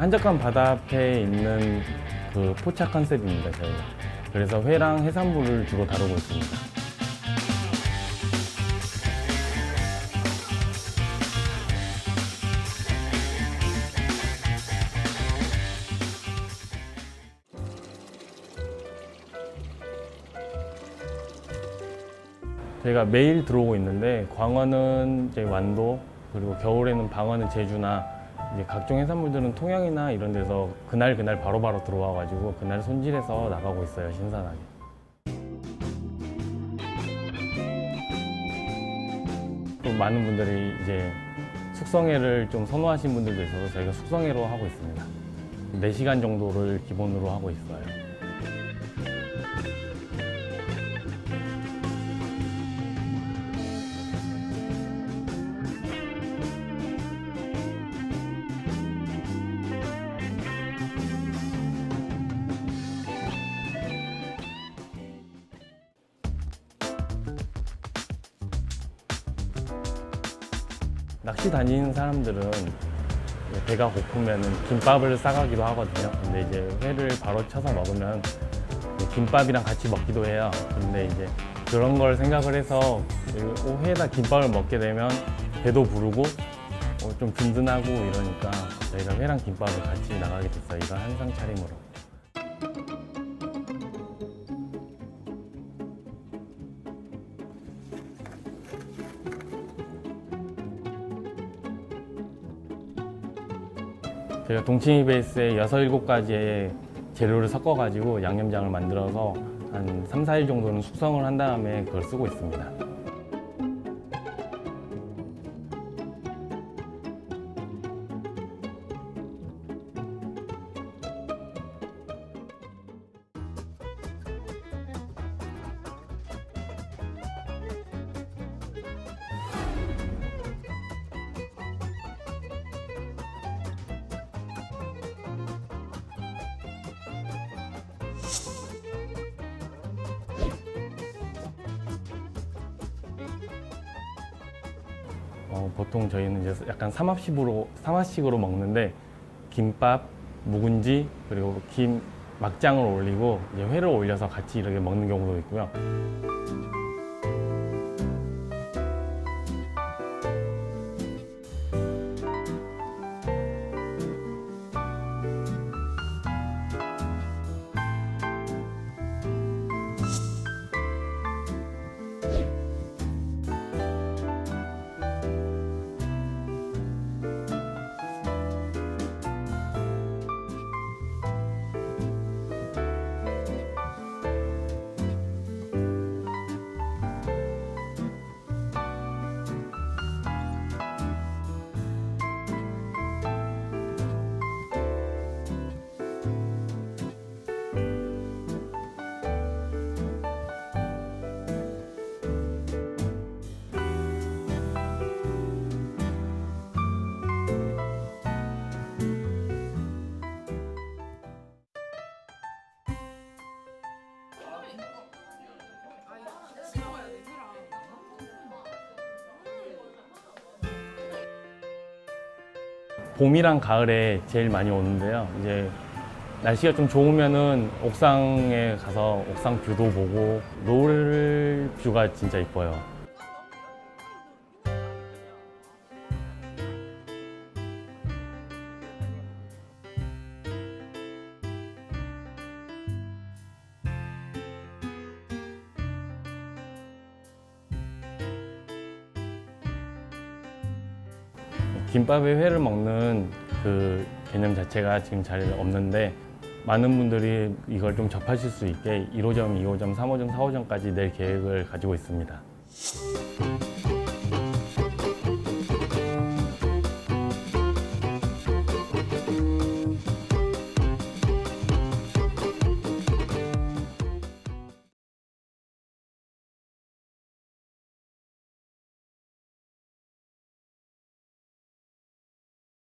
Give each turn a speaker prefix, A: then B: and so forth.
A: 한적한 바다 앞에 있는 그 포차 컨셉입니다, 저희가. 그래서 회랑 해산물을 주로 다루고 있습니다. 저희가 매일 들어오고 있는데 광어는 완도 그리고 겨울에는 방어는 제주나 이제 각종 해산물들은 통영이나 이런 데서 그날 그날 바로 바로 들어와 가지고 그날 손질해서 나가고 있어요 신선하게. 또 많은 분들이 이제 숙성회를 좀 선호하시는 분들도 있어서 저희가 숙성회로 하고 있습니다. 4시간 정도를 기본으로 하고 있어요. 낚시 다니는 사람들은 배가 고프면 김밥을 싸가기도 하거든요. 근데 이제 회를 바로 쳐서 먹으면 김밥이랑 같이 먹기도 해요. 근데 이제 그런 걸 생각을 해서 이 회에다 김밥을 먹게 되면 배도 부르고 어, 좀 든든하고 이러니까 저희가 회랑 김밥을 같이 나가게 됐어요. 이건 한상 차림으로. 제가 동치미 베이스에 6, 7가지의 재료를 섞어가지고 양념장을 만들어서 한 3, 4일 정도는 숙성을 한 다음에 그걸 쓰고 있습니다. 어, 보통 저희는 이제 약간 삼합식으로 삼합식으로 먹는데 김밥, 묵은지 그리고 김 막장을 올리고 이제 회를 올려서 같이 이렇게 먹는 경우도 있고요. 봄이랑 가을에 제일 많이 오는데요. 이제 날씨가 좀 좋으면은 옥상에 가서 옥상 뷰도 보고 노을 뷰가 진짜 이뻐요. 김밥에 회를 먹는 그 개념 자체가 지금 잘 없는데 많은 분들이 이걸 좀 접하실 수 있게 1호점, 2호점, 3호점, 4호점까지 낼 계획을 가지고 있습니다.